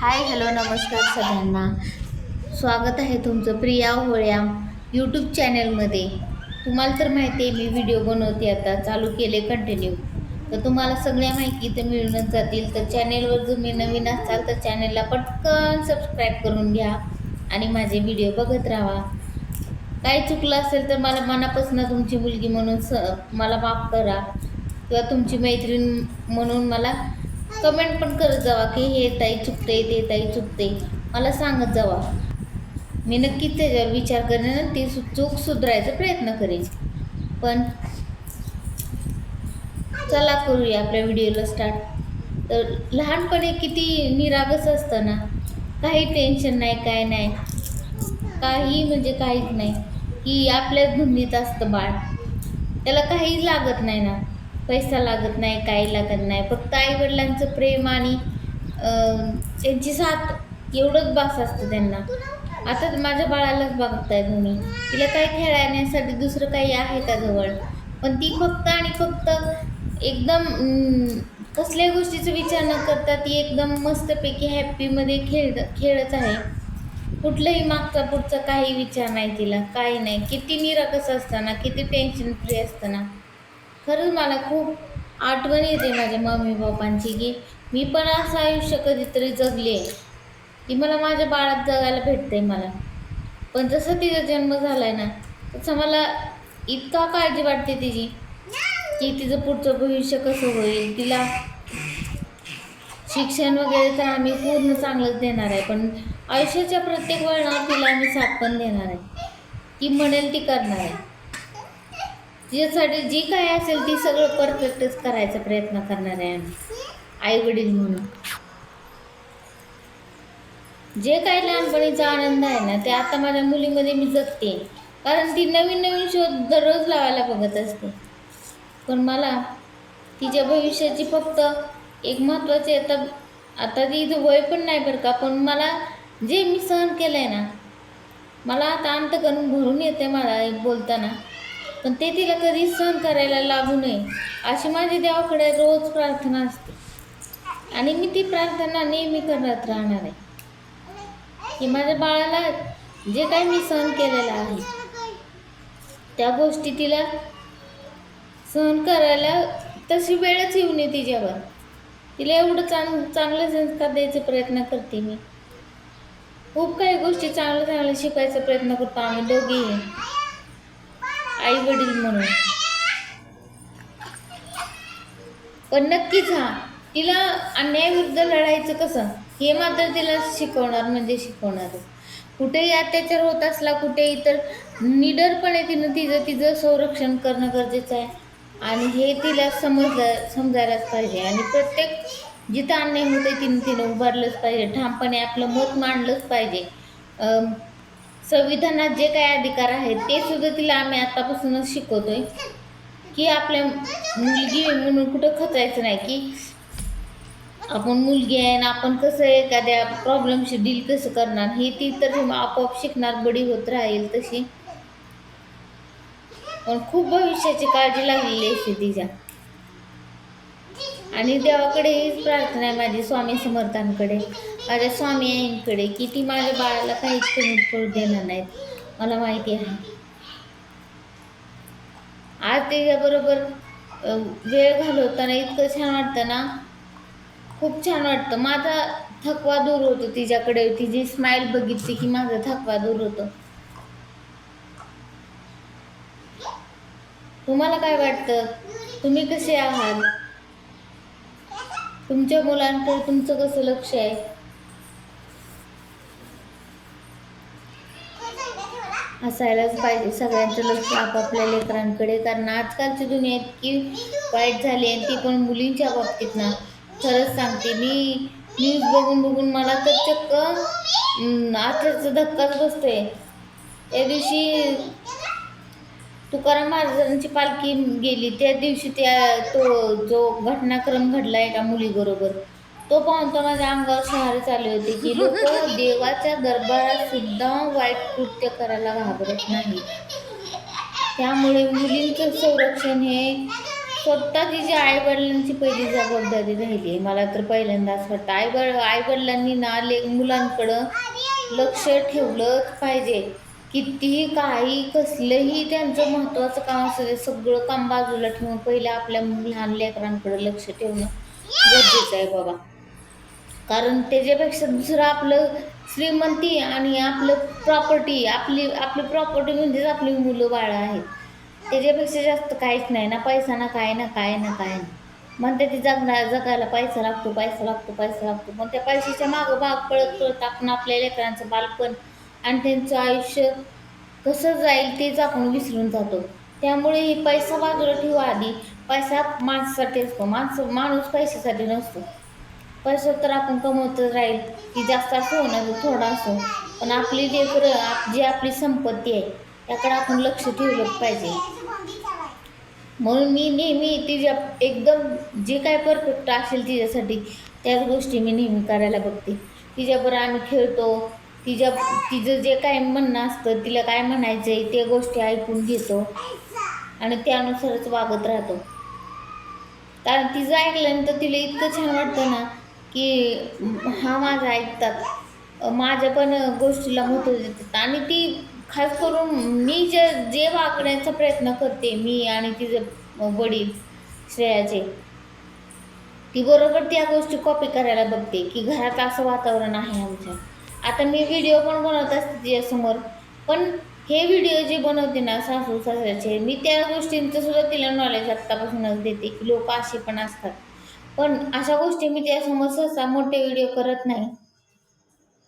Hi hello नमस्कार सगळ्यांना. स्वागत आहे तुमचं प्रिया होळ्या यूट्यूब चॅनलमध्ये तुम्हाला तर माहिती आहे मी व्हिडिओ बनवते आता. चालू केले कंटिन्यू तर तुम्हाला सगळ्या माहिती तर मिळूनच जातील. तर चॅनेलवर जर मी नवीन असाल तर चॅनेलला पटकन सबस्क्राईब करून घ्या आणि माझे व्हिडिओ बघत राहा. काही चुकलं असेल तर मला मनापासून तुमची मुलगी म्हणून स मला माफ करा. किंवा तुमची मैत्रीण म्हणून मला कमेंट पण करत जावा की हे ताई चुकते ते ताई चुकते मला सांगत जावा. मी नक्कीच त्याच्यावर विचार करेन ती सु चूक सुधारायचा प्रयत्न करेन. पण चला करूया आपल्या व्हिडिओला स्टार्ट तर लहानपणी किती निरागस असतं ना काही टेन्शन नाही काय नाही. काही म्हणजे काहीच नाही. की आपल्याच धुंदीत असतं बाळ. त्याला काही लागत नाही ना. पैसा लागत नाही काही लागत नाही. फक्त आईवडिलांचं प्रेम आणि त्यांची साथ एवढंच बास असतं त्यांना. आता माझ्या बाळालाच बघताय तुम्ही. तिला काही खेळण्यासाठी दुसरं काही आहे का जवळ? पण ती फक्त आणि फक्त एकदम कसल्याही गोष्टीचा विचार न करता ती एकदम मस्तपैकी हॅप्पीमध्ये खेळ खेळत आहे. कुठलंही मागचा पुढचा काही विचार नाही तिला. काही नाही. किती निरागस असताना किती टेन्शन फ्री असताना. खरंच मला खूप आठवण येते माझ्या मम्मी पप्पांची की मी पण असं आयुष्य कधीतरी जगले. की मला माझ्या बाळात जगायला भेटते मला. पण जसं तिचा जन्म झाला आहे ना तसं मला इतका काळजी वाटते तिची की तिचं पुढचं भविष्य कसं होईल. तिला शिक्षण वगैरे तर आम्ही पूर्ण चांगलंच देणार आहे पण आयुष्याच्या प्रत्येक वळणावर तिला आम्ही साथ पण देणार आहे. ती म्हणेल ती करणार आहे. तिच्यासाठी जी काय असेल ती सगळं परफेक्टच करायचा प्रयत्न करणार आहे आम्ही. आई वडील म्हणून. जे काही लहानपणीचा आनंद आहे ना ते आता माझ्या मुलीमध्ये मी जगते. कारण ती नवीन नवीन शोध दररोज लावायला बघत असते. पण मला तिच्या भविष्याची फक्त एक महत्त्वाचे आता आता ती इथं वय पण नाही बरं का पण मला जे मी सहन केलं आहे ना मला आता अंतकरण भरून येते मला बोलताना. पण ते तिला कधी सहन करायला लागू नये अशी माझी देवाकडे रोज प्रार्थना असते. आणि मी ती प्रार्थना नेहमी करत राहणार आहे. की माझ्या बाळाला जे काही मी सहन केलेलं आहे त्या गोष्टी तिला सहन करायला तशी वेळच येऊ नये तिच्यावर. तिला एवढं चांग चांगले संस्कार द्यायचा प्रयत्न करते मी. खूप काही गोष्टी चांगल्या चांगल्या शिकायचा प्रयत्न करतो आम्ही दोघेही आई वडील म्हणून. पण नक्कीच हा तिला अन्यायाविरुद्ध लढायचं कसं? हे मात्र तिला शिकवणार म्हणजे शिकवणार. कुठेही अत्याचार होत असला कुठेही तर निडरपणे तिनं तिचं तिचं संरक्षण करणं गरजेचं आहे. आणि हे तिला समजलं समजायलाच पाहिजे. आणि प्रत्येक जिथं अन्याय होते तिनं तिनं उभारलंच पाहिजे. ठामपणे आपलं मत मांडलंच पाहिजे. संविधानात जे काही अधिकार आहेत ते सुद्धा तिला आम्ही आतापासूनच शिकवतोय. की आपल्या मुलगी म्हणून कुठं खचायचं नाही की आपण मुलगी आहे आणि आपण कसं एखाद्या प्रॉब्लेमशी डील कसं करणार हे ती तर आपोआप शिकणार बडी होत राहील तशी. पण खूप भविष्याची काळजी लागलेली असते तिच्या. आणि देवाकडे हीच प्रार्थना आहे माझी स्वामी समर्थांकडे. माझ्या स्वामी आईंकडे की ती माझ्या बाळाला काहीच कमी पडू देणार नाहीत. मला माहिती आहे. आज त्याच्याबरोबर वेळ घालवताना इतकं छान वाटतं ना? खूप छान वाटतं. माझा थकवा दूर होतो तिच्याकडे. तिची स्माईल बघितली की माझा थकवा दूर होतो. तुम्हाला काय वाटतं? तुम्ही कसे आहात? तुमच्या मुलांकडे तुमचं कसं लक्ष आहे? असायलाच पाहिजे. सगळ्यांचं लक्ष आपापल्या लेकरांकडे. कारण आजकालची दुनिया इतकी वाईट झाली आहे ती पण मुलींच्या बाबतीत ना. खरंच सांगते मी न्यूज बघून बघून मला तर चक्क अं, धक्काच बसतोय. त्या दिवशी तुकाराम महाराजांची पालखी गेली त्या दिवशी त्या तो जो घटनाक्रम घडला एका मुलीबरोबर तो पाहून माझ्या अंगावर शहारे चालले होते की लोक देवाच्या दरबारात सुद्धा वाईट कृत्य करायला घाबरत नाही. त्यामुळे मुलींचं संरक्षण हे स्वतः तिच्या आईवडिलांची पहिली जबाबदारी राहिली मला तर पहिल्यांदा असं वाटतं. आईवड आईवडिलांनी ना ले मुलांकडं लक्ष ठेवलंच पाहिजे. कितीही काही कसलंही त्यांचं महत्त्वाचं काम असू दे सगळं काम बाजूला ठेवून पहिले आपल्या लहान लेकरांकडे लक्ष ठेवणं गरजेचं आहे बाबा. कारण त्याच्यापेक्षा दुसरं आपलं श्रीमंती आणि आपलं प्रॉपर्टी आपली आपली प्रॉपर्टी म्हणजेच आपली मुलं बाळं आहेत. त्याच्यापेक्षा जास्त काहीच नाही ना पैसा ना काय ना काय ना काय ना. म्हणते ती जगणार जगायला पैसा लागतो पैसा लागतो पैसा लागतो. पण त्या पैशाच्या मागं भाग पळत पळत आपण आपल्या लेकरांचं बालपण आणि त्यांचं आयुष्य कसं जाईल तेच आपण विसरून जातो. त्यामुळे हे पैसा बाजूला ठेवा आधी. पैसा माणसासाठी असतो. माणसं माणूस पैशासाठी नसतो. पैसा तर आपण कमवतच राहील. की जास्त असो ना थोडा असो. पण आपली जे जी आपली संपत्ती आहे त्याकडे आपण लक्ष ठेवलंच पाहिजे. म्हणून मी नेहमी तिच्या एकदम जे काय परफेक्ट असेल तिच्यासाठी त्याच गोष्टी मी नेहमी करायला बघते. तिच्याबरोबर आम्ही खेळतो. तिच्या तिचं जे काय म्हणणं असतं तिला काय म्हणायचं आहे ते गोष्टी ऐकून घेतो. आणि त्यानुसारच वागत राहतो. कारण तिचं ऐकल्यानंतर तिला इतकं छान वाटतं ना की हा माझा ऐकतात. माझ्या पण गोष्टीला महत्त्व देतात. आणि ती खास करून मी जे जे वागण्याचा प्रयत्न करते मी आणि तिचे वडील श्रेयाचे ती बरोबर त्या गोष्टी कॉपी करायला बघते की घरात असं वातावरण आहे आमच्या. आता मी व्हिडिओ पण बनवत असते तिच्यासमोर. पण हे व्हिडिओ जे बनवते ना सासू सासऱ्याचे मी त्या गोष्टींचं सुद्धा तिला नॉलेज आत्तापासूनच देते की लोक असे पण असतात. पण अशा गोष्टी मी त्यासमोर सहसा मोठे व्हिडिओ करत नाही.